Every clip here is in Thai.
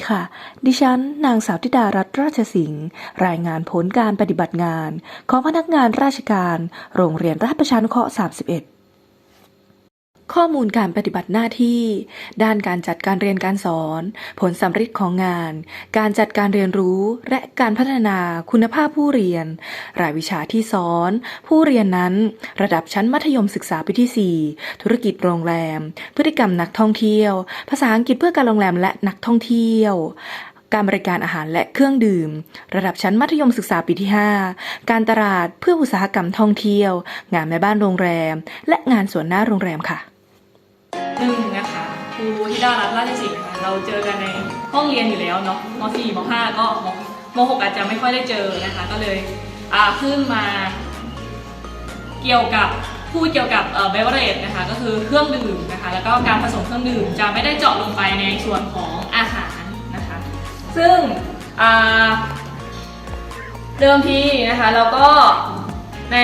ดีค่ะ ดิฉัน นางสาวธิดารัตน์ราชสิงห์รายงานผลการปฏิบัติงาน ของพนักงานราชการ โรงเรียนราชประชานุเคราะห์ 31 ข้อมูลการปฏิบัติหน้าที่ ด้านการจัดการเรียนการสอน ผลสำฤทธิ์ของงาน การจัดการเรียนรู้ และการพัฒนาคุณภาพผู้เรียน รายวิชาที่สอน ผู้เรียนนั้น ระดับชั้นมัธยมศึกษาปีที่ 4 ธุรกิจโรงแรม พฤติกรรมนักท่องเที่ยว ภาษาอังกฤษเพื่อการโรงแรมและนักท่องเที่ยวการบริการอาหารและเครื่องดื่ม ระดับชั้นมัธยมศึกษาปีที่ 5 การตลาดเพื่ออุตสาหกรรมท่องเที่ยว งานแม่บ้านโรงแรม และงานสวนหน้าโรงแรมค่ะ หนึ่งนะคะครูธิดารัตน์ราชสิงห์ค่ะเราเจอกันในห้องเรียนอยู่แล้วเนาะม .4 ม .5 ก็มม .6 อาจจะไม่ค่อยได้เจอนะคะ ก็เลยอ่าขึ้นมา เกี่ยวกับพูดเกี่ยวกับเบเวอร์เรจนะคะ ก็คือเครื่องดื่มนะคะ แล้วก็การผสมเครื่องดื่มจะไม่ได้เจาะลงไปในส่วนของอาหารนะคะ ซึ่งเดิมทีนะคะแล้วก็ใน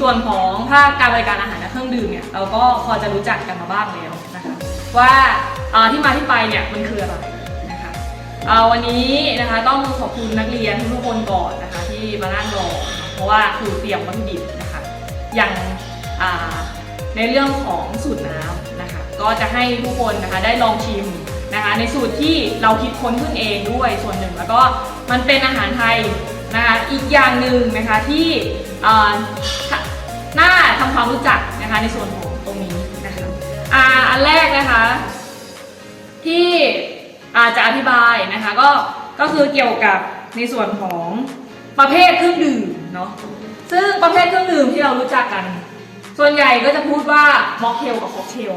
ส่วนของภาคการบริการอาหารและเครื่องดื่มเนี่ยเราก็พอจะรู้จักกันมาบ้างแล้ว ว่าที่มาที่ไปเนี่ยมันคืออะไรนะคะวันนี้นะคะต้องขอบคุณนักเรียนทุกคนก่อนนะคะที่มานั่งรอเพราะว่าครูเตรียมวัตถุดิบนะคะอย่างในเรื่องของสูตรน้ำนะคะก็จะให้ทุกคนนะคะได้ลองชิมนะคะในสูตรที่เราคิดค้นขึ้นเองด้วยส่วนหนึ่ง แล้วก็มันเป็นอาหารไทยนะคะอีกอย่างหนึ่งนะคะที่น่าทำความรู้จักนะคะในส่วนของ อ่าอันแรกนะคะ ที่อาจจะอธิบายนะคะก็ก็คือเกี่ยวกับในส่วนของประเภทเครื่องดื่มเนาะซึ่งประเภทเครื่องดื่มที่เรารู้จักกัน ส่วนใหญ่ก็จะพูดว่าม็อกเทลกับค็อกเทล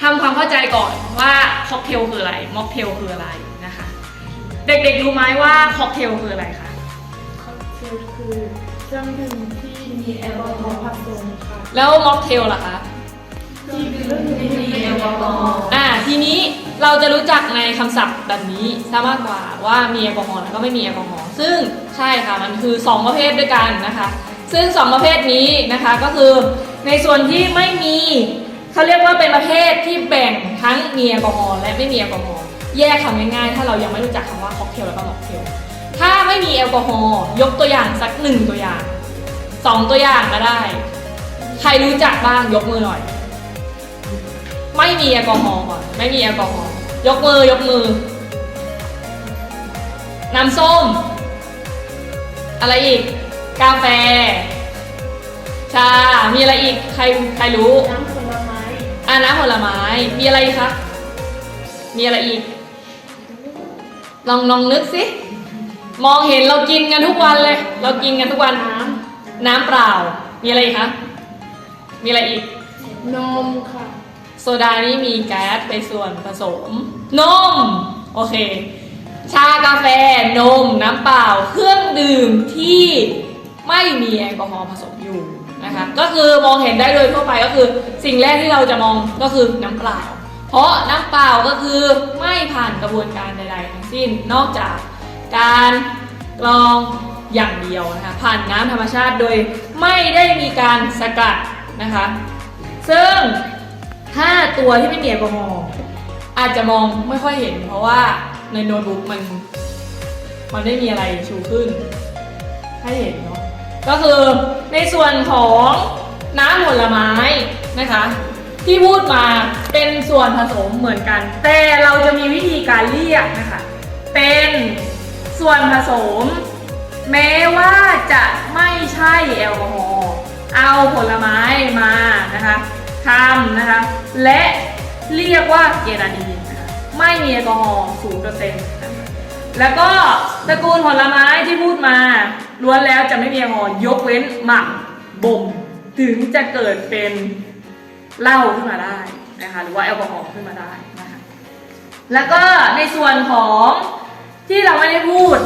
ทำความเข้าใจก่อนว่าค็อกเทลคืออะไรม็อกเทลคืออะไรนะคะ เด็กๆรู้ไหมว่าค็อกเทลคืออะไรคะค็อกเทลคือเครื่องดื่มที่มีแอลกอฮอล์ผสมค่ะแล้วม็อกเทลล่ะคะที่ดื่มที่มีแอลกอฮอล์อ่าทีนี้เราจะรู้จักในคำศัพท์แบบนี้ซะมากกว่าว่ามีแอลกอฮอล์แล้วก็ไม่มีแอลกอฮอล์ซึ่งใช่ค่ะมันคือ 2 ประเภทด้วยกันนะคะ ซึ่ง 2 ประเภทนี้นะคะก็คือในส่วนที่ไม่มีเขาเรียกว่าเป็นประเภทที่แบ่งทั้งมีแอลกอฮอล์และไม่มีแอลกอฮอล์แยกคำง่ายๆ ถ้าเรายังไม่รู้จักคำว่าค็อกเทลแล้วก็ม็อกเทลถ้าไม่มีแอลกอฮอล์ยกตัวอย่างสักหนึ่งตัวอย่างสองตัวอย่างก็ได้ ใครรู้จักบ้างยกมือหน่อย ไม่มีแอลกอฮอล์ก่อนไม่มีแอลกอฮอล์ยกมือยกมือ น้ำส้ม อะไรอีก กาแฟ ชา มีอะไรอีก ใครใครรู้ น้ำผลไม้อ่าน้ำผลไม้ มีอะไรอีกคะ มีอะไรอีก ลองลองนึกสิ มองเห็นเรากินกันทุกวันเลย เรากินกันทุกวัน น้น้ำเปล่า มีอะไรอีกคะ มีอะไรอีกำนมค่ะ โซดานี่มีแก๊สเป็นส่วนผสม นม โอเค ชากาแฟ นม น้ำเปล่า เครื่องดื่มที่ไม่มีแอลกอฮอล์ผสมอยู่นะคะ ก็คือมองเห็นได้โดยทั่วไปก็คือสิ่งแรกที่เราจะมองก็คือน้ำเปล่า เพราะน้ำเปล่าก็คือไม่ผ่านกระบวนการใดๆทั้งสิ้น นอกจากการกรองอย่างเดียวนะคะ ผ่านน้ำธรรมชาติโดยไม่ได้มีการสกัดนะคะ ซึ่ง ถ้าตัวที่ไม่มีแอลกอฮอล์อาจจะมองไม่ค่อยเห็น เพราะว่าในโน้ตบุ๊กมันมันไม่มีอะไรชูขึ้น ให้เห็นเนาะก็คือในส่วนของน้ำผลไม้นะคะ ที่พูดมาเป็นส่วนผสมเหมือนกัน แต่เราจะมีวิธีการเรียกนะคะ เป็นส่วนผสม แม้ว่าจะไม่ใช่แอลกอฮอล์เอาผลไม้มานะคะ ทำนะคะ และเรียกว่าเกราดีนนะคะไม่มีแอลกอฮอล์ศูนย์เปอร์เซ็นต์แล้วก็ตระกูลผลไม้ที่พูดมาล้วนแล้วจะไม่มีแอลกอฮอล์ยกเว้นหมักบ่มถึงจะเกิดเป็นเหล้าขึ้นมาได้นะคะหรือว่าแอลกอฮอล์ขึ้นมาได้นะคะแล้วก็ในส่วนของที่เราไม่ได้พูด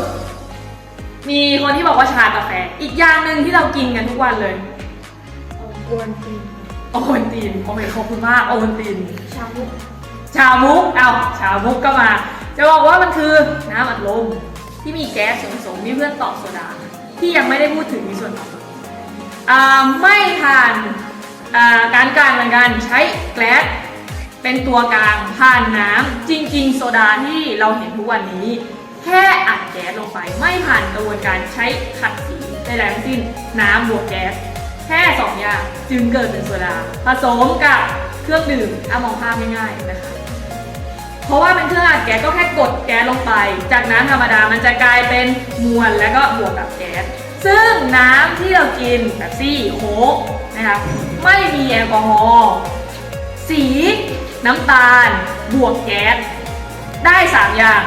มีคนที่บอกว่าชากาแฟ อีกอย่างหนึ่งที่เรากินกันทุกวันเลยกวนตีน โอวัลตินโอเคขอบคุณมากโอวัลติน ชามุกชามุกเอาชามุกก็มา จะบอกว่ามันคือน้ำอัดลมที่มีแก๊สส่วนผสมมีเพื่อนตอกโซดา ที่ยังไม่ได้พูดถึงมีส่วนผสมอ่าไม่ผ่านอ่าการกลั่นเหมือนกันใช้แก๊สเป็นตัวกลางผ่านน้ำจริง ๆ โซดาที่เราเห็นทุกวันนี้ แค่อัดแก๊สลงไป ไม่ผ่านกระบวนการใช้ขัดสีใดๆทั้งสิ้นน้ำบวกแก๊ส แค่สองอย่างจึงเกิดเป็นโซดา ผสมกับเครื่องดื่มถ้ามองภาพง่ายๆนะคะ เพราะว่าเป็นเครื่องอัดแก๊สก็แค่กดแก๊สลงไป จากน้ำธรรมดามันจะกลายเป็นมวลแล้วก็บวกกับแก๊ส ซึ่งน้ำที่เรากินแบบซี่โค้กนะคะไม่มีแอลกอฮอล์สีน้ำตาล บวกแก๊ส ได้ 3 อย่าง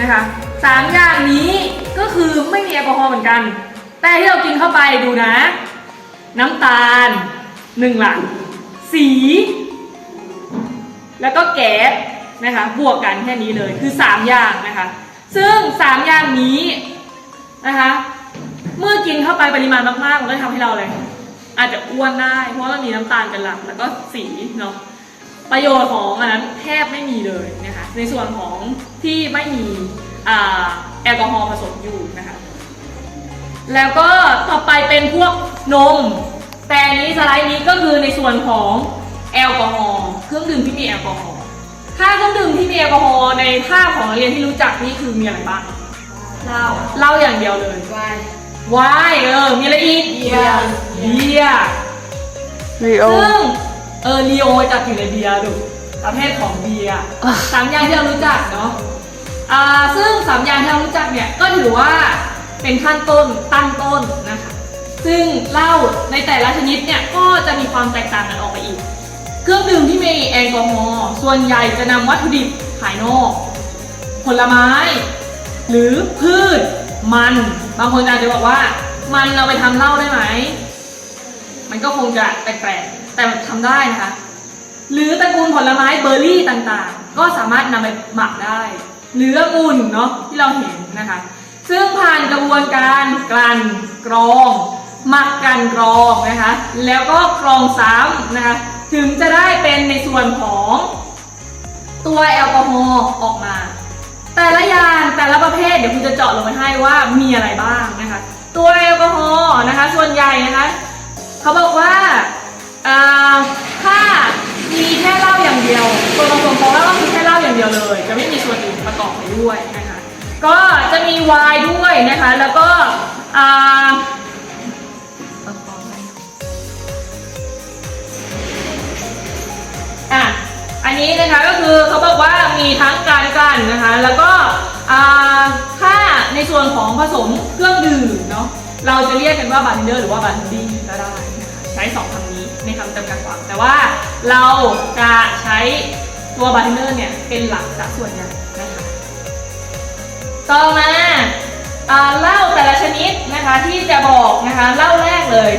นะคะสามอย่างนี้ก็คือไม่มีแอลกอฮอล์เหมือนกัน แต่ที่เรากินเข้าไปดูนะ น้ำตาลหนึ่งหลังสี แล้วก็แก๊สนะคะ บวกกันแค่นี้เลยคือ 3 อย่างนะคะ ซึ่ง 3 อย่างนี้นะคะ เมื่อกินเข้าไปปริมาณมากๆ มันก็จะทำให้เราอะไรอาจจะอ้วนได้ เพราะว่ามันมีน้ำตาลเป็นหลัก แล้วก็สีเนาะประโยชน์ของอันนั้นแทบไม่มีเลยนะคะ ในส่วนของที่ไม่มีอแอลกอฮอล์ผสมอยู่นะคะ แล้วก็ต่อไปเป็นพวก นม แต่อันนี้สไลด์นี้ก็คือในส่วนของแอลกอฮอล์เครื่องดื่มที่มีแอลกอฮอล์ถ้าเครื่องดื่มที่มีแอลกอฮอล์ในภาพของนักเรียนที่รู้จักนี่คือมีอะไรบ้างเหล้าเหล้าอย่างเดียวเลยไวน์ไวน์เออ มีอะไรอีกเบียร์เบียร์รีโอซึ่งเออลีโอจัดอยู่ในเบียร์ดูประเภทของเบียร์อะสามอย่างที่เรารู้จักเนาะอ่าซึ่งสามอย่างที่เรารู้จักเนี่ยก็ถือว่าเป็นขั้นต้นตั้งต้นนะคะ ซึ่งเหล้าในแต่ละชนิดเนี่ยก็จะมีความแตกต่างกันออกไปอีก เครื่องดื่มที่มีแอลกอฮอล์ส่วนใหญ่จะนำวัตถุดิบภายนอก ผลไม้ หรือพืช มัน บางคนอาจจะบอกว่า มันเราไปทำเหล้าได้ไหม มันก็คงจะแปลกๆแต่ทำได้นะคะ หรือตระกูลผลไม้เบอร์รี่ต่างๆ ก็สามารถนำไปหมักได้ หรือองุ่นเนาะที่เราเห็นนะคะ ซึ่งผ่านกระบวนการกลั่นกรอง หมักกันกรองนะคะ แล้วก็กรองซ้ำนะคะ ถึงจะได้เป็นในส่วนของตัวแอลกอฮอล์ออกมา แต่ละยางแต่ละประเภทเดี๋ยวคุณจะเจาะลงไปให้ว่ามีอะไรบ้างนะคะ ตัวแอลกอฮอล์นะคะ ส่วนใหญ่นะคะ เขาบอกว่าอ่าถ้ามีแค่เหล้าอย่างเดียวส่วนผสมของเหล้าก็คือแค่เหล้าอย่างเดียวเลย จะไม่มีส่วนอื่นประกอบไปด้วยนะคะ ก็จะมีไวน์ด้วยนะคะ แล้วก็ อะอันนี้นะคะก็คือเขาบอกว่ามีทั้งการกันนะคะ แล้วก็อ่าถ้าในส่วนของผสมเครื่องดื่มเนาะเราจะเรียกกันว่าบาร์เทนเดอร์หรือว่าบาร์เทนดิ้ก็ได้นะคะใช้สองคำนี้ในคำจำกัดความแต่ว่าเราจะใช้ตัวบาร์เทนเดอร์เนี่ยเป็นหลักซะส่วนใหญ่นะคะต่อมาอ่าเหล้าแต่ละชนิดนะคะที่จะบอกนะคะเหล้าแรกเลย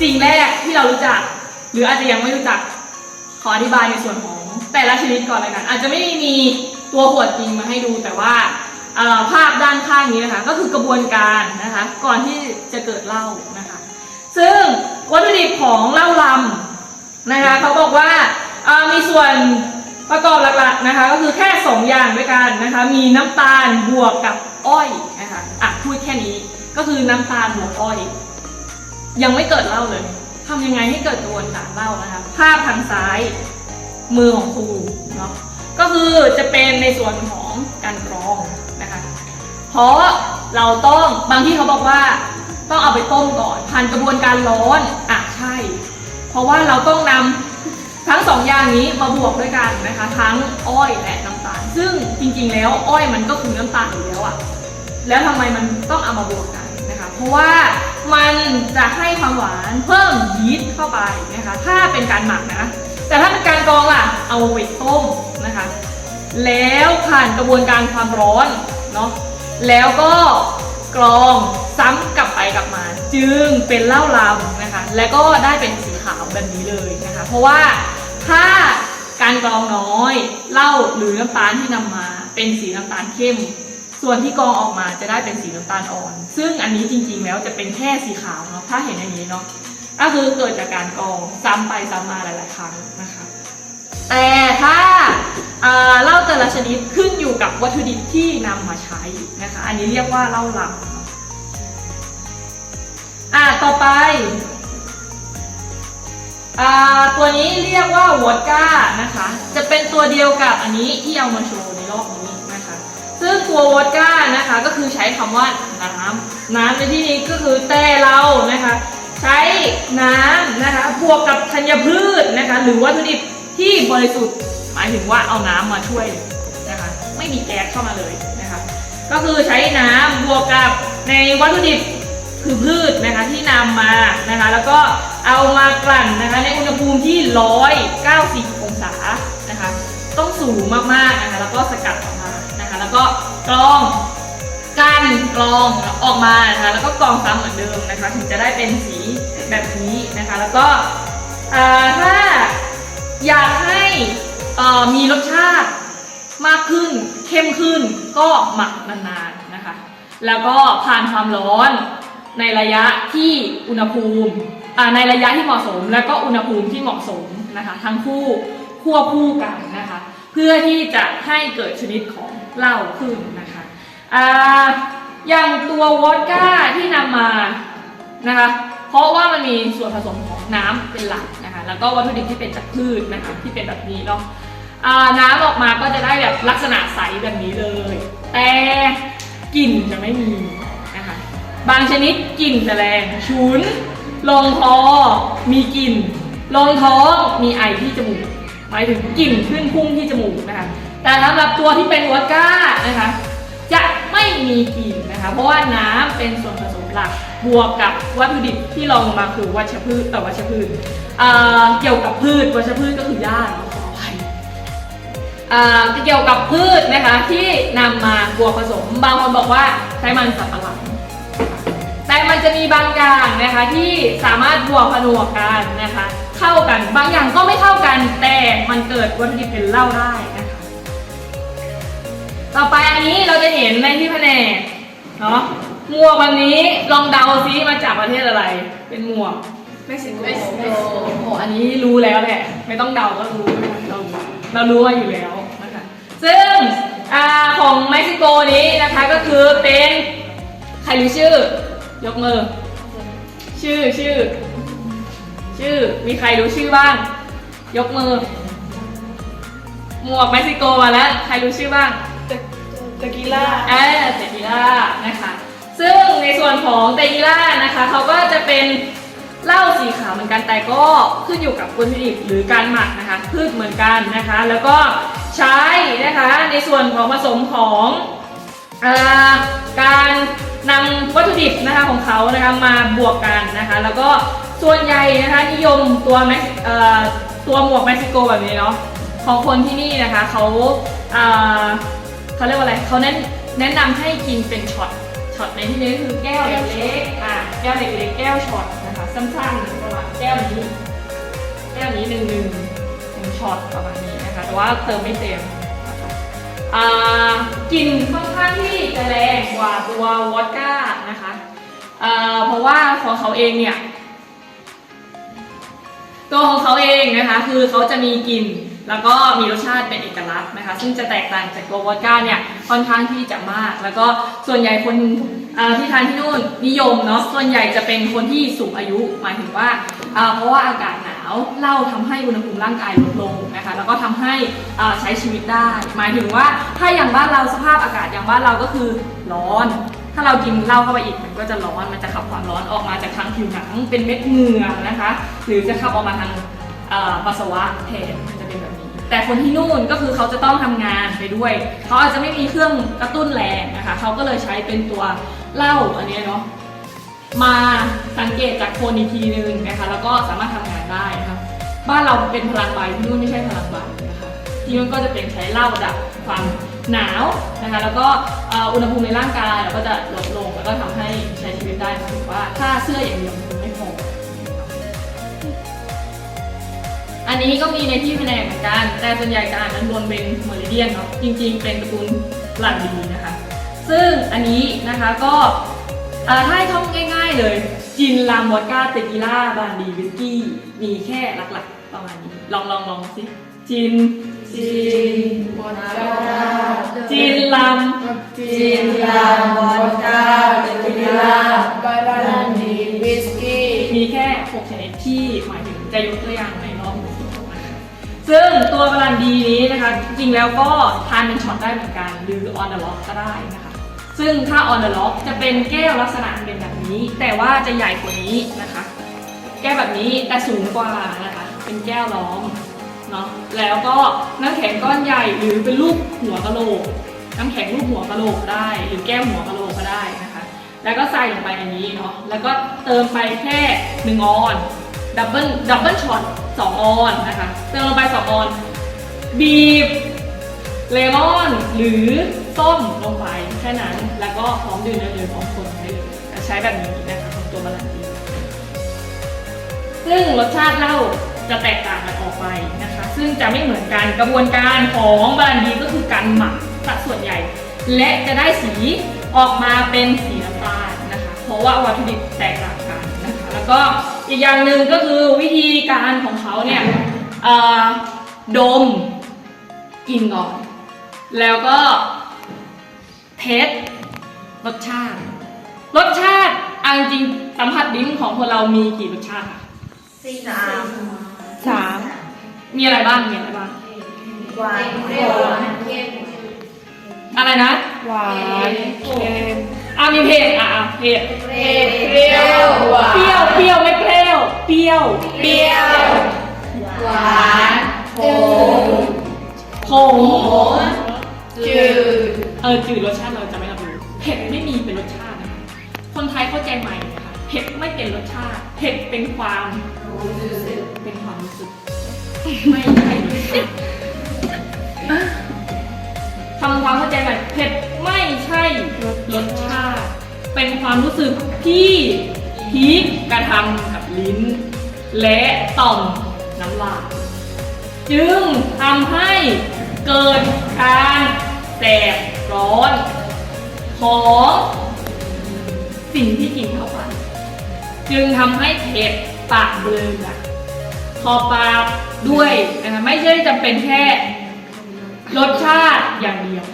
สิ่งแรกที่เรารู้จัก หรืออาจจะยังไม่รู้จัก ขออธิบายในส่วนของแต่ละชนิดก่อนเลยกันอาจจะไม่มีตัวขวดจริงมาให้ดูแต่ว่าภาพด้านข้างนี้นะคะ ก็คือกระบวนการนะคะ ก่อนที่จะเกิดเหล้านะคะ ซึ่งวัตถุดิบของเหล้าลำนะคะเขาบอกว่ามีส่วนประกอบหลักๆนะคะก็คือแค่สองอย่างด้วยกันนะคะ มีน้ำตาลบวกกับอ้อยนะคะอะพูดแค่นี้ก็คือน้ำตาลบวกอ้อย ยังไม่เกิดเหล้าเลย ทำยังไงให้เกิดกระบวนการเล้านะคะ ภาพทางซ้ายมือของครูเนาะก็คือจะเป็นในส่วนของการกรองนะคะ เพราะเราต้องบางที่เขาบอกว่าต้องเอาไปต้มก่อนผ่านกระบวนการร้อนอะใช่ เพราะว่าเราต้องนำทั้งสองอย่างนี้มาบวกด้วยกันนะคะ ทั้งอ้อยและน้ำตาล ซึ่งจริงๆแล้วอ้อยมันก็คือน้ำตาลอยู่แล้วอะแล้วทำไมมันต้องเอามาบวกกัน เพราะว่ามันจะให้ความหวานเพิ่มยีสต์เข้าไปนะคะ ถ้าเป็นการหมักนะ แต่ถ้าเป็นการกรองล่ะ เอาไปต้มนะคะ แล้วผ่านกระบวนการความร้อนเนาะ แล้วก็กรองซ้ำกลับไปกลับมา จึงเป็นเหล้าลำนะคะ แล้วก็ได้เป็นสีขาวแบบนี้เลยนะคะ เพราะว่าถ้าการกรองน้อยเหล้าหรือน้ำตาลที่นำมาเป็นสีน้ำตาลเข้ม ส่วนที่กองออกมาจะได้เป็นสีน้ำตาลอ่อน ซึ่งอันนี้จริงๆแล้วจะเป็นแค่สีขาวเนาะถ้าเห็นอย่างนี้เนาะก็คือเกิดจากการกองซ้ำไปซ้ำมาหลาย ๆ ครั้งนะคะ แต่ถ้าเอ่อเหล้าแต่ละชนิดขึ้นอยู่กับวัตถุดิบที่นำมาใช้นะคะ อันนี้เรียกว่าเหล้าลำเนาะอะต่อไปอ่าตัวนี้เรียกว่าวอดก้านะคะ จะเป็นตัวเดียวกับอันนี้ที่เอามาโชว์ในรอบนี้ ซึ่งตัววอดก้านะคะก็คือใช้คำว่าน้ำน้ำในที่นี้ก็คือแต่เรานะคะ ใช้น้ำนะคะบวกกับธัญพืชนะคะ หรือวัตถุดิบที่บริสุทธิ์หมายถึงว่าเอาน้ำมาช่วยนะคะ ไม่มีแก๊สเข้ามาเลยนะคะ ก็คือใช้น้ำบวกกับในวัตถุดิบคือพืชนะคะที่นำมานะคะ แล้วก็เอามากลั่นนะคะ ในอุณหภูมิที่ 190 องศานะคะ ต้องสูงมากๆนะคะ แล้วก็สกัดออกมา แล้วก็กรองกั้นกรองออกมานะคะแล้วก็กรองซ้ำเหมือนเดิมนะคะ ถึงจะได้เป็นสีแบบนี้นะคะ แล้วก็ถ้าอยากให้มีรสชาติมากขึ้นเข้มขึ้นก็หมักนานๆนะคะ แล้วก็ผ่านความร้อนในระยะที่อุณหภูมิในระยะที่เหมาะสม แล้วก็อุณหภูมิที่เหมาะสมนะคะ ทั้งคู่ควบคู่กันนะคะ เพื่อที่จะให้เกิดชนิดของ เหล้าขึ้นนะคะอ่าอย่างตัววอดก้าที่นำมานะคะเพราะว่ามันมีส่วนผสมของน้ำเป็นหลักนะคะแล้วก็วัตถุดิบที่เป็นจากพืชนะคะที่เป็นแบบนี้เนาะอ่าน้ำออกมาก็จะได้แบบลักษณะใสแบบนี้เลย แต่กลิ่นจะไม่มีนะคะบางชนิดกลิ่นจะแรงฉุนลงคอมีกลิ่นลงท้องมีไอที่จมูกหมายถึงกลิ่นขึ้นพุ่งที่จมูกนะคะ แต่สำหรับตัวที่เป็นวอดก้านะคะ จะไม่มีกลิ่นนะคะ เพราะว่าน้ำเป็นส่วนผสมหลักบวกกับวัตถุดิบที่ลองลงมาคือวัชพืชแต่วัชพืชเกี่ยวกับพืชวัชพืชก็คือหญ้าเนาะขออภัยอ่เกี่ยวกับพืชนะคะที่นำมาบวกผสมบางคนบอกว่าใช้มันสับปะหลังแต่มันจะมีบางอย่างนะคะที่สามารถบวกผนวกกันนะคะ เข้ากันบางอย่างก็ไม่เข้ากันแต่มันเกิดวัตถุดิบเป็นเหล้าได้นะคะ ต่อไปอันนี้เราจะเห็นในที่แผนกเนาะหมวกวันนี้ลองเดาซิมาจากประเทศอะไร เป็นหมวกเม็กซิโกโอ้โหอันนี้รู้แล้วแหละ ไม่ต้องเดาก็รู้เราเรารู้มาอยู่แล้วนะคะซึ่งอของเม็กซิโกนี้นะคะก็คือเป็นใครรู้ชื่อ ยกมือ ชื่อชื่อ ชื่อมีใครรู้ชื่อบ้าง ยกมือ หมวกเม็กซิโกมาแล้ว ใครรู้ชื่อบ้าง ตกีล่าเออเตกิล่านะคะ ซึ่งในส่วนของเตกิล่านะคะเขาก็จะเป็นเหล้าสีขาวเหมือนกันแต่ก็ขึ้นอยู่กับวัตถุดิบหรือการหมักนะคะพืชเหมือนกันนะคะ แล้วก็ใช้นะคะในส่วนของผสมของอการนำวัตถุดิบนะคะของเขานะคะมาบวกกันนะคะ แล้วก็ส่วนใหญ่นะคะนิยมตัวแม็กตัวหมวกเม็กซิโกแบบนี้เนาะของคนที่นี่นะคะเขา เขาเรียกว่าอะไรเขาแนะแนะนำให้กินเป็นช็อตช็อตในที่นี้คือแก้วเล็กๆอะแก้วเล็กๆแก้วช็อตนะคะสั้นๆประมาณแก้วนี้ แก้วนี้หนึ่งหนึ่งหนึ่งช็อตประมาณนี้นะคะแต่ว่าเติมไม่เต็มอ่ากลิ่นค่อนข้างที่จะแรงกว่าตัววอดก้านะคะอ่าเพราะว่าของเขาเองเนี่ยตัวของเขาเองนะคะคือเขาจะมีกลิ่น แล้วก็มีรสชาติเป็นเอกลักษณ์นะคะ ซึ่งจะแตกต่างจากตัววอดก้าเนี่ยค่อนข้างที่จะมาก แล้วก็ส่วนใหญ่คนที่ทานที่นู่นนิยมเนาะส่วนใหญ่จะเป็นคนที่สูงอายุหมายถึงว่าเพราะว่าอากาศหนาวเหล้าทำให้อุณหภูมิร่างกายลดลงนะคะแล้วก็ทำให้ใช้ชีวิตได้ หมายถึงว่าถ้าอย่างบ้านเราสภาพอากาศอย่างบ้านเราก็คือร้อน ถ้าเรากินเหล้าเข้าไปอีกมันก็จะร้อนมันจะขับความร้อนออกมาจากทางผิวหนังเป็นเม็ดเหงื่อนะคะ หรือจะขับออกมาทางปัสสาวะแทน แต่คนที่นู่นก็คือเขาจะต้องทำงานไปด้วย เขาอาจจะไม่มีเครื่องกระตุ้นแรงนะคะเขาก็เลยใช้เป็นตัวเหล้าอันนี้เนาะมาสังเกตจากคนอีกทีนึงนะคะแล้วก็สามารถทำงานได้นะคะบ้านเราเป็นพลังใบที่นู่นไม่ใช่พลังใบนะคะที่นู่นก็จะเป็นใช้เหล้าดับความหนาวนะคะแล้วก็อุณหภูมิในร่างกายเราก็จะลดลงแล้วก็ทำให้ใช้ชีวิตได้ถึงว่าถ้าเสื้ออย่างเดียว อันนี้ก็มีในที่แผนกเหมือนกัน แต่ส่วนใหญ่จะอ่านนั้นบนเป็นเมอริเดียนเนาะจริงๆ เป็นตระกูลหลันดีนะคะ ซึ่งอันนี้นะคะก็เอ่อถ้าให้ท่องง่าย ๆ เลยจินลามวอดก้าเตกิล่าบานดีวิสกี้มีแค่หลักๆ ประมาณนี้ ลองลองลองสิจินจีนวอดก้าจินลามจีนลาวอดก้าเตกีล่าบารันดีวิสกี้มีแค่หกชนิดที่หมายถึงจะยกตัวอย่าง ซึ่งตัวบรันดีนี้นะคะ จริงแล้วก็ทานเป็นช็อตได้เหมือนกัน หรือ on the lock ก็ได้นะคะ ซึ่งถ้า on the lock จะเป็นแก้วลักษณะเป็นแบบนี้ แต่ว่าจะใหญ่กว่านี้นะคะ แก้วแบบนี้แต่สูงกว่านะคะ เป็นแก้วล้อมเนาะแล้วก็น้ำแข็งก้อนใหญ่หรือเป็นรูปหัวกะโหลก น้ำแข็งรูปหัวกะโหลกได้ หรือแก้วหัวกะโหลกก็ได้นะคะ แล้วก็ใส่ลงไปอันนี้เนาะแล้วก็เติมไปแค่หนึ่งออนดับเบิลดับเบิลช็อต สองออนนะคะเติมลงไปสองออน บีบเลมอนหรือส้มลงไปแค่นั้น แล้วก็พร้อมดื่มได้เลยพร้อมคนได้เลยใช้แบบนี้นะคะของตัวบาลานดีซึ่งรสชาติเหล้าจะแตกต่างกันออกไปนะคะ ซึ่งจะไม่เหมือนกันกระบวนการของบาลานดีก็คือการหมักสัดส่วนใหญ่ และจะได้สีออกมาเป็นสีน้ำตาลนะคะ เพราะว่าวัตถุดิบแตกต่างกัน แล้วก็อีกอย่างหนึ่งก็คือวิธีการของเขาเนี่ยเอ่อดมกลินก่อน แล้วก็เทสรสชาติ รสชาติเอาจริงๆสัมผัสลิ้นของคนเรามีกี่รสชาติคะสี่สามสามมีอะไรบ้างมีอะไรบ้างหวานเปรี้ยวเค็มอะไรนะ หวานเค็ม อะมีเผ็ดอะอะเผ็ดเปรี้ยวหวานเปรี้ยวเปรี้ยวไม่เปรี้ยวเปรี้ยวเปรี้ยวหวานขมขมจืดเออจืดรสชาติเราจะไม่รับรู้เผ็ดไม่มีเป็นรสชาตินะคะคนไทยเข้าใจใหม่นะคะเผ็ดไม่เป็นรสชาติเผ็ดเป็นความรู้สึกเป็นความรู้สึกไม่ใช่รสชาติ ทำความเข้าใจใหม่เผ็ดไม่ใช่รสชาติ เป็นความรู้สึกที่พีคกระทำกับลิ้น และต่อมน้ำลายจึงทำให้เกิดการแสบร้อน ของสิ่งที่กินเข้าไป จึงทำให้เผ็ดปากเบลอะคอปากด้วยนะคะไม่ใช่จำเป็นแค่ รสชาติอย่างเดียว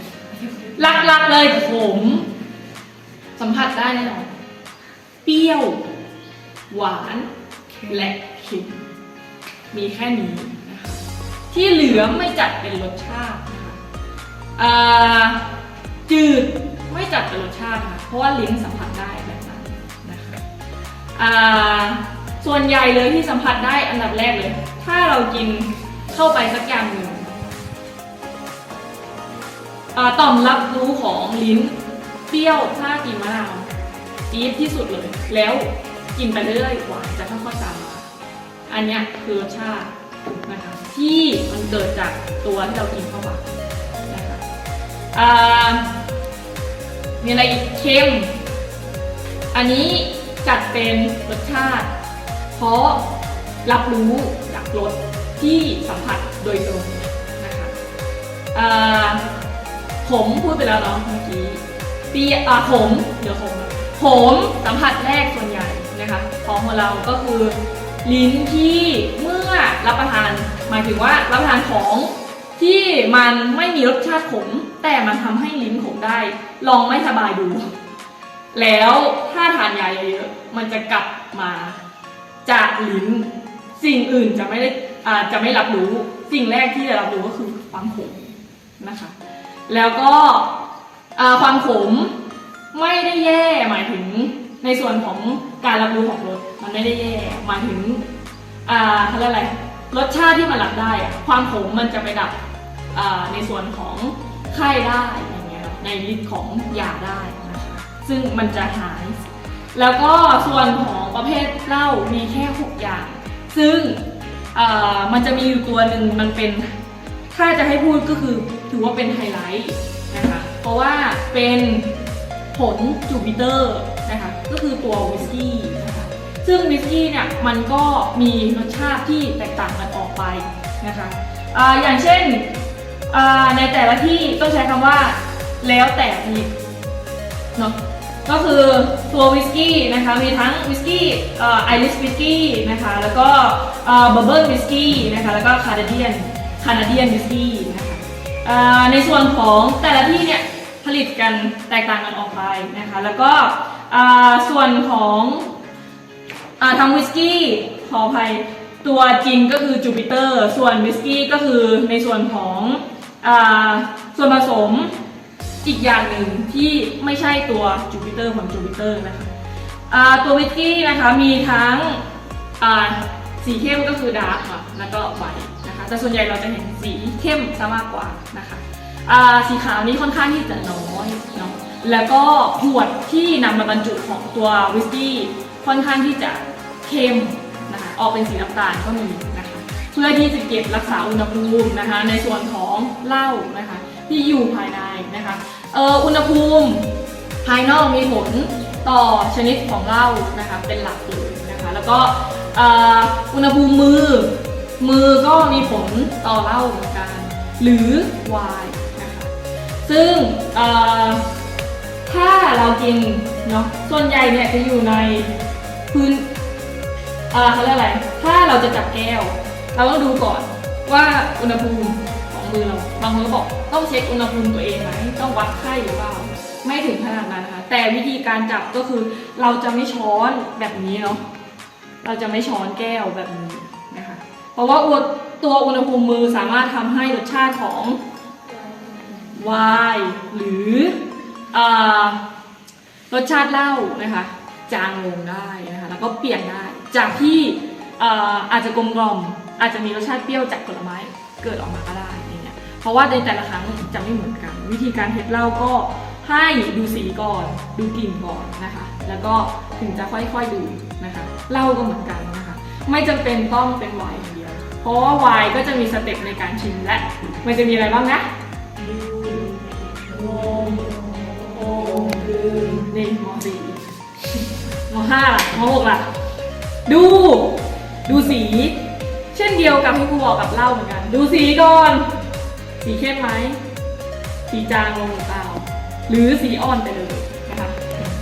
หลักๆเลยขมสัมผัสได้แน่นอนเปรี้ยว หวาน และเค็มมีแค่นี้นะคะที่เหลือไม่จัดเป็นรสชาตินะคะอ่าจืดไม่จัดเป็นรสชาติค่ะเพราะว่าลิ้นสัมผัสได้แบบนั้นนะคะอ่าส่วนใหญ่เลยที่สัมผัสได้อันดับแรกเลย ถ้าเรากินเข้าไปสักอย่างหนึ่งอ่า ต่อมรับรู้ของลิ้นเปรี้ยวถ้ากินมะนาวจี๊ดที่สุดเลย แล้วกินไปเรื่อยๆหวานจะค่อยๆตามมาอันนี้คือรสชาตินะคะที่มันเกิดจากตัวที่เรากินเข้าไปนะคะอ่ามีอะไรอีกเค็ม อันนี้จัดเป็นรสชาติ เพราะรับรู้จากรสที่สัมผัสโดยตรงนะคะอ่า ผมพูดไปแล้วเนาะเมื่อกี้เปีอ่าผมเดี๋ยวผมผมสัมผัสแรกส่วนใหญ่นะคะของของเราก็คือลิ้นที่เมื่อรับประทาน หมายถึงว่ารับประทานของที่มันไม่มีรสชาติขม แต่มันทำให้ลิ้นขมได้ ลองไม่สบายดู แล้วถ้าทานยาเยอะๆมันจะกลับมาจากลิ้น สิ่งอื่นจะไม่ได้อ่าจะไม่รับรู้ สิ่งแรกที่จะรับรู้ก็คือความขมนะคะ แล้วก็ความขมไม่ได้แย่หมายถึงในส่วนของการรับรู้ของรสมันไม่ได้แย่หมายถึงอ่าเขาเรียกอะไรรสชาติที่มันรับได้อะความขมมันจะไปดับในส่วนของไข้ได้อย่างเงี้ยในฤทธิ์ของยาได้นะคะซึ่งมันจะหาย แล้วก็ส่วนของประเภทเหล้ามีแค่ 6 อย่าง ซึ่งมันจะมีอยู่ตัวหนึ่งมันเป็นถ้าจะให้พูดก็คือ ถือว่าเป็นไฮไลท์นะคะ เพราะว่าเป็นผลจูปิเตอร์นะคะ ก็คือตัววิสกี้นะคะ ซึ่งวิสกี้เนี่ยมันก็มีรสชาติที่แตกต่างกันออกไปนะคะอ่าอย่างเช่นในแต่ละที่ต้องใช้คำว่าแล้วแต่ที่เนาะก็คือตัววิสกี้นะคะมีทั้งวิสกี้ไอริสวิสกี้นะคะแล้วก็บับเบิลวิสกี้นะคะแล้วก็คานาเดียนคานาเดียนวิสกี้นะคะ ในส่วนของแต่ละที่เนี่ยผลิตกันแตกต่างกันออกไปนะคะ แล้วก็ส่วนของอทางวิสกี้ขออภัยตัวจินก็คือจูปิเตอร์ส่วนวิสกี้ก็คือในส่วนของอส่วนผสมอีกอย่างหนึ่งที่ไม่ใช่ตัวจูปิเตอร์ของจูปิเตอร์นะคะตัววิสกี้นะคะมีทั้งสีเข้มก็คือดาร์กค่ะแล้วก็ไวท์ แต่ส่วนใหญ่เราจะเห็นสีเข้มซะมากกว่านะคะสีขาวนี่ค่อนข้างที่จะน้อยเนาะแล้วก็ขวดที่นำมาบรรจุของตัววิสกี้ค่อนข้างที่จะเข้มนะคะออกเป็นสีน้ำตาลก็มีนะคะเพื่อที่จะเก็บรักษาอุณหภูมินะคะในส่วนของเหล้านะคะที่อยู่ภายในนะคะเอออุณหภูมิภายนอกมีผลต่อชนิดของเหล้านะคะเป็นหลักเลยนะคะแล้วก็อุณหภูมิมือ มือก็มีผลต่อเหล้าเหมือนกัน หรือวน์นะคะซึ่งถ้าเรากินเนาะส่วนใหญ่เนี่ยจะอยู่ในพื้นอาเขาเรียกอะไร ถ้าเราจะจับแก้ว เราต้องดูก่อนว่าอุณหภูมิของมือเรา บางคนก็บอกต้องเช็คอุณหภูมิตัวเองไหมต้องวัดไข้หรือเปล่า ไม่ถึงขนาดนั้นนะคะ แต่วิธีการจับก็คือเราจะไม่ช้อนแบบนี้เนาะ เราจะไม่ช้อนแก้วแบบนี้ เพราะว่าอุณตัวอุณหภูมิมือสามารถทำให้รสชาติของไวน์หรืออรสชาติเหล้านะคะจางลงได้นะคะแล้วก็เปลี่ยนได้ จากที่เอ่อาจจะกลมกล่อม อาจจะมีรสชาติเปรี้ยวจากผลไม้เกิดออกมาก็ได้อย่างเงี้ยเพราะว่าในแต่ละครั้งจะไม่เหมือนกัน วิธีการเทสเหล้าก็ให้ดูสีก่อนดูกลิ่นก่อนนะคะ แล้วก็ถึงจะค่อยๆดูนะคะเหล้าก็เหมือนกันนะคะ ไม่จำเป็นต้องเป็นไวน์อย่าง เพราะว่าไวน์ก็จะมีสเต็ปในการชิมและ มันจะมีอะไรบ้างนะดูงงโอ้ดื่มนี่มอสี่มห้าล่ะมหกล่ะ ดู ดูสี เช่นเดียวกับที่ครูบอกกับเหล่าเหมือนกัน ดูสีก่อน สีเข้มไหม สีจางลงหรือเปล่า หรือสีอ่อนไปเลยนะคะ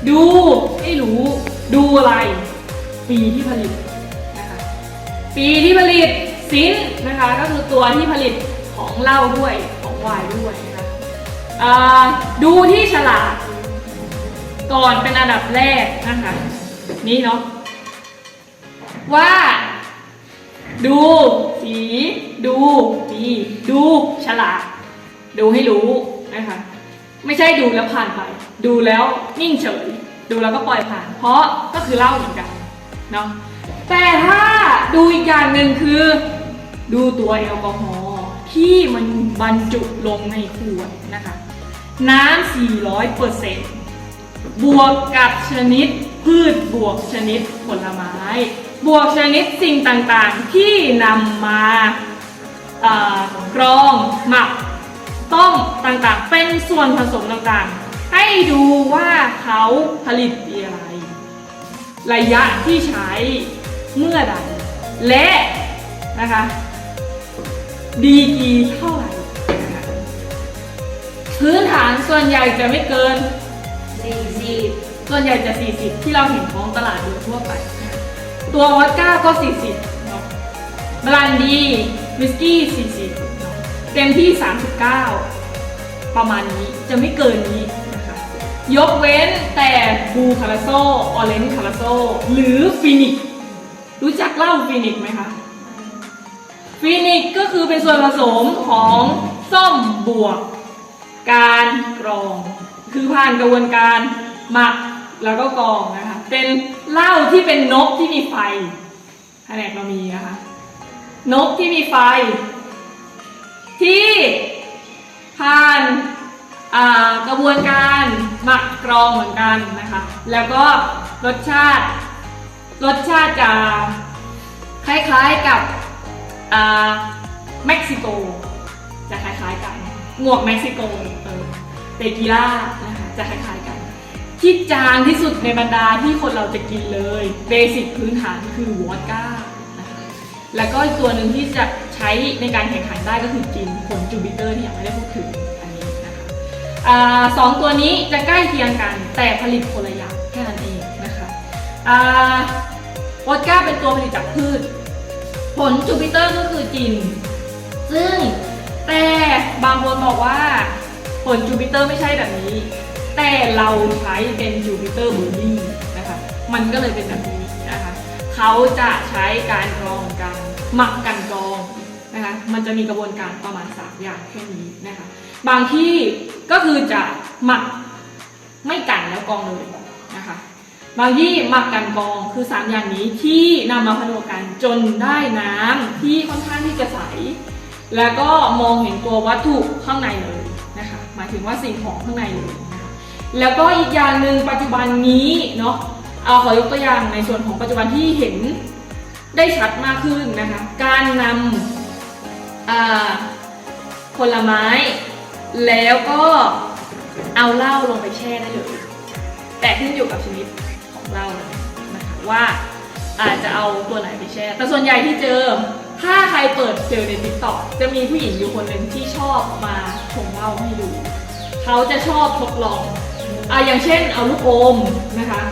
ดูให้รู้ ดูอะไร ปีที่ผลิตนะคะ ปีที่ผลิต สินนะคะ ก็คือตัวที่ผลิตของเหล้าด้วยของไวน์ด้วยนะคะดูที่ฉลากก่อนเป็นอันดับแรกนะคะนี่เนาะว่าดูสีดูปีดูฉลากดูให้รู้นะคะ ไม่ใช่ดูแล้วผ่านไป ดูแล้วนิ่งเฉย ดูแล้วก็ปล่อยผ่าน เพราะก็คือเล่าเหมือนกันเนาะแต่ถ้าดูอีกอย่างหนึ่งคือ ดูตัวแอลกอฮอล์ที่มันบรรจุลงในขวดนะคะ น้ำ 400เปอร์เซ็นต์บวกกับชนิดพืชบวกชนิดผลไม้ บวกชนิดสิ่งต่างๆที่นำมากรองหมักต้มต่างๆ เป็นส่วนผสมต่างๆ ให้ดูว่าเขาผลิตอะไร ระยะที่ใช้เมื่อใดและนะคะ ดีกีเท่าไหร่พื้นฐานส่วนใหญ่จะไม่เกิน 40 ส่วนใหญ่จะ 40 ที่เราเห็นท้องตลาดโดยทั่วไป ตัววอดก้าก็ 40เนาะบรันดีวิสกี้ 40เนาะเต็มที่ 39 ประมาณนี้จะไม่เกินนี้นะคะยกเว้นแต่บูคาราโซออเรนจ์คาราโซหรือฟินิกรู้จักเหล้าฟินิกไหมคะ ฟินิกก็คือเป็นส่วนผสมของส้มบวก การกรอง คือผ่านกระบวนการหมักแล้วก็กรองนะคะ เป็นเหล้าที่เป็นนกที่มีไฟแผนกเรามีนะคะ นกที่มีไฟ ที่ผ่านกระบวนการหมักกรองเหมือนกันนะคะ แล้วก็รสชาติ รสชาติจะคล้ายๆกับ เม็กซิโกจะคล้ายๆกัน หมวกเม็กซิโกเออเตกีล่านะคะจะคล้ายๆกัน ที่จางที่สุดในบรรดาที่คนเราจะกินเลยเบสิกพื้นฐานคือวอดก้านะคะแล้วก็อีกตัวหนึ่งที่จะใช้ในการแข่งขันได้ก็คือจินผลจูปิเตอร์ที่ยังไม่ได้พูดถึงอันนี้นะคะอสองตัวนี้จะใกล้เคียงกันแต่ผลิตคนละอย่างแค่นั้นเองนะคะวอดก้าเป็นตัวผลิตจากพืช ผลจูปิเตอร์ก็คือจินซึ่งแต่บางคนบอกว่าผลจูปิเตอร์ไม่ใช่แบบนี้ แต่เราใช้เป็นจูปิเตอร์บอร์รี่นะคะมันก็เลยเป็นแบบนี้นะคะเขาจะใช้การกรองกันหมักกันกรองนะคะมันจะมีกระบวนการประมาณสามอย่างแค่นี้นะคะบางที่ก็คือจะหมักไม่กันแล้วกรองเลยนะคะ บางที่หมักกันกรองคือสามอย่างนี้ที่นำมาผนวกกันจนได้น้ำที่ค่อนข้างที่จะใส แล้วก็มองเห็นตัววัตถุข้างในเลยนะคะหมายถึงว่าสิ่งของข้างในเลยนะคะแล้วก็อีกอย่างหนึ่งปัจจุบันนี้เนาะเอาขอยกตัวอย่างในส่วนของปัจจุบันที่เห็นได้ชัดมากขึ้นนะคะการนำผลไม้ แล้วก็เอาเหล้าลงไปแช่ได้เลยแต่ขึ้นอยู่กับชนิด เล้านะคะว่าอาจจะเอาตัวไหนไปแช่ แต่ส่วนใหญ่ที่เจอ ถ้าใครเปิดเจอในติ๊กต็อกจะมีผู้หญิงอยู่คนหนึ่งที่ชอบมาชงเหล้าให้ดู เขาจะชอบทดลองอ่าอย่างเช่นเอาลูกอมนะคะ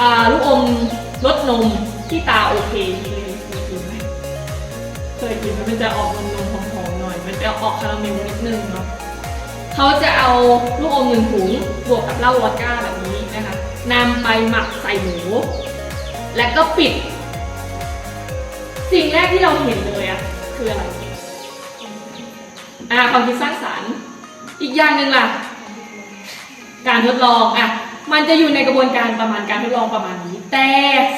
อ่าลูกอมรสนมที่ตาโอเคเลยเคยกินไหมเคยกินมันจะออกนมนมหอมๆหน่อย มันจะออกคาราเมลนิดนึงเนาะเขาจะเอาลูกอมหนึ่งถุงบวกกับเหล้าวอดก้าแบบนี้ นะคะนำไปหมักใส่หมู แล้วก็ปิด สิ่งแรกที่เราเห็นเลยอะคืออะไรอ่าความคิดสร้างสรรค์ อีกอย่างหนึ่งล่ะ การทดลองอะมันจะอยู่ในกระบวนการประมาณการทดลองประมาณนี้ แต่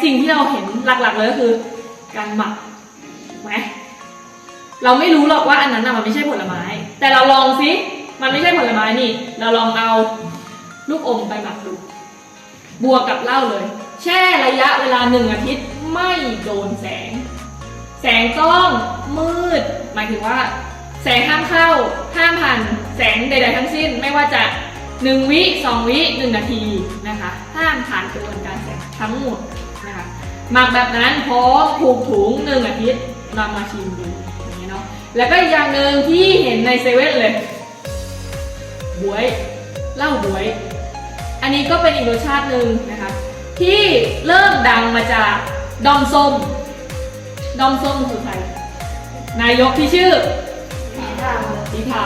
สิ่งที่เราเห็นหลักๆเลยก็คือ การหมักไหมเราไม่รู้หรอกว่าอันนั้นน่ะมันไม่ใช่ผลไม้ แต่เราลองซิมันไม่ใช่ผลไม้นี่ เราลองเอาลูกอมไปหมักดู บวกกับเหล้าเลย แช่ระยะเวลาหนึ่งอาทิตย์ไม่โดนแสง แสงต้องมืด หมายถึงว่า แสงห้ามเข้าห้ามผ่านแสงใดๆทั้งสิ้นไม่ว่าจะ 1 วิ 2 วิ 1 นาทีนะคะ ห้ามผ่านกระบวนการแสงทั้งหมดนะคะหมักแบบนั้นพร้อมผูกถุง1อาทิตย์นำมาชิมดูอย่างนี้เนาะแล้วก็อีกอย่างหนึ่งที่เห็นในเซเว่นเลยบวยเหล้าบวย อันนี้ก็เป็นอีกรสชาติหนึ่งนะคะ ที่เริ่มดังมาจากดอมส้ม ดอมส้มคือใคร นายกที่ชื่อพิธาพีธา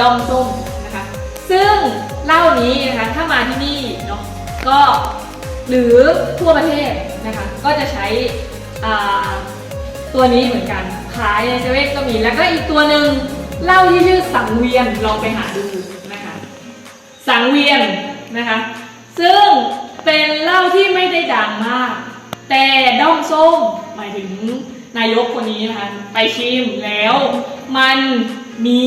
ดอมส้มนะคะ ซึ่งเหล้านี้นะคะถ้ามาที่นี่เนาะก็หรือทั่วประเทศนะคะก็จะใช้ตัวนี้เหมือนกันขายในเซเว่นก็มีแล้วก็อีกตัวหนึ่งเหล้าที่ชื่อสังเวียนลองไปหาดูนะคะสังเวียน นะคะ ซึ่งเป็นเหล้าที่ไม่ได้ดังมาก แต่ด้อมส้มหมายถึงนายกคนนี้นะคะไปชิมแล้ว มันมี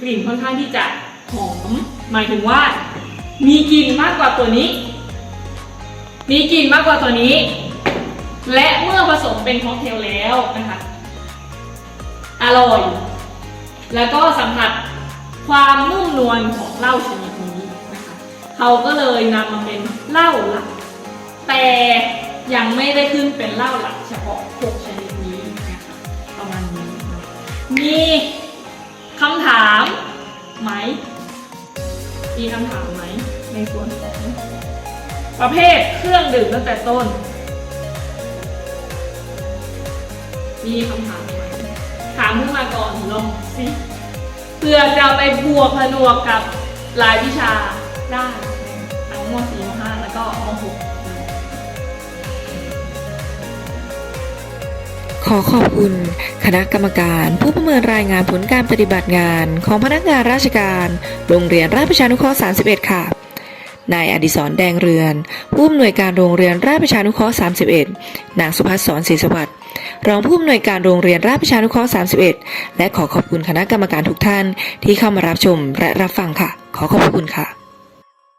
กลิ่นค่อนข้างที่จะหอม หมายถึงว่า มีกลิ่นมากกว่าตัวนี้ มีกลิ่นมากกว่าตัวนี้ และเมื่อผสมเป็นค็อกเทลแล้วนะคะอร่อย แล้วก็สัมผัสความนุ่มนวลของเหล้าชนิด เขาก็เลยนำมาเป็นเหล้าหลัก แต่ยังไม่ได้ขึ้นเป็นเหล้าหลัก เฉพาะหกชนิดนี้นะคะประมาณนี้นะมีคำถามไหม มีคำถามไหมในส่วนของประเภทเครื่องดื่มตั้งแต่ต้น มีคำถามไหมถามขึ้นมาก่อนลองสิเพื่อจะไปบวกผนวกกับรายวิชาได้ ม .4 ม .5 แล้วก็ม .6 ขอขอบคุณคณะกรรมการผู้ประเมินรายงานผลการปฏิบัติงานของพนักงานราชการ โรงเรียนราชประชานุเคราะห์ 31 ค่ะ นายอดิศรแดงเรือน ผู้อำนวยการโรงเรียนราชประชานุเคราะห์ 31 นางสุภัสสรศรีสวัสดิ์รองผู้อำนวยการโรงเรียนราชประชานุเคราะห์ 31 และขอขอบคุณคณะกรรมการทุกท่านที่เข้ามารับชมและรับฟังค่ะ ขอขอบคุณค่ะ